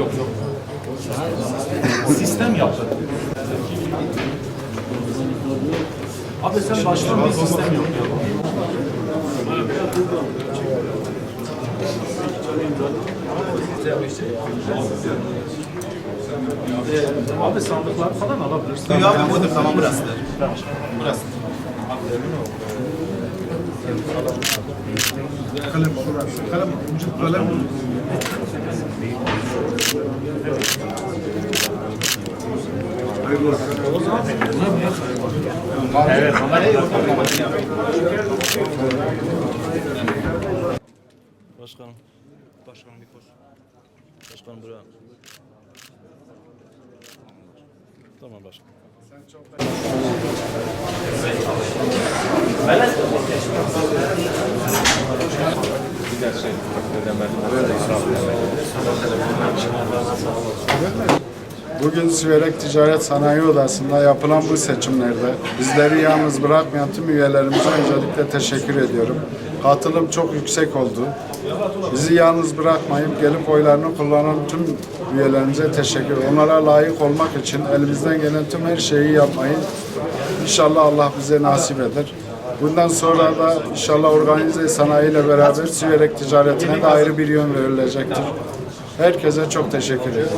Yok yok. Sistem yaptı. Abi sen baştan bir sistem yok ya. Abi sandıklar falan alabilirsin. Yok abi budur tamam burasıdır. Burası. Kalem Kalem. Vücut kalem. Evet, Başkanım. Başkanım bir koş. Başkanım buraya. Tamam başkanım. Bugün Siverek Ticaret Sanayi Odası'nda yapılan bu seçimlerde bizleri yalnız bırakmayan tüm üyelerimize öncelikle teşekkür ediyorum. Katılım çok yüksek oldu. Bizi yalnız bırakmayıp gelip oylarını kullanan tüm üyelerimize teşekkür Onlara layık olmak için elimizden gelen tüm her şeyi yapmayı inşallah Allah bize nasip eder. Bundan sonra da inşallah organize sanayi ile beraber Siverek ticaretine de ayrı bir yön verilecektir. Herkese çok teşekkür ederim.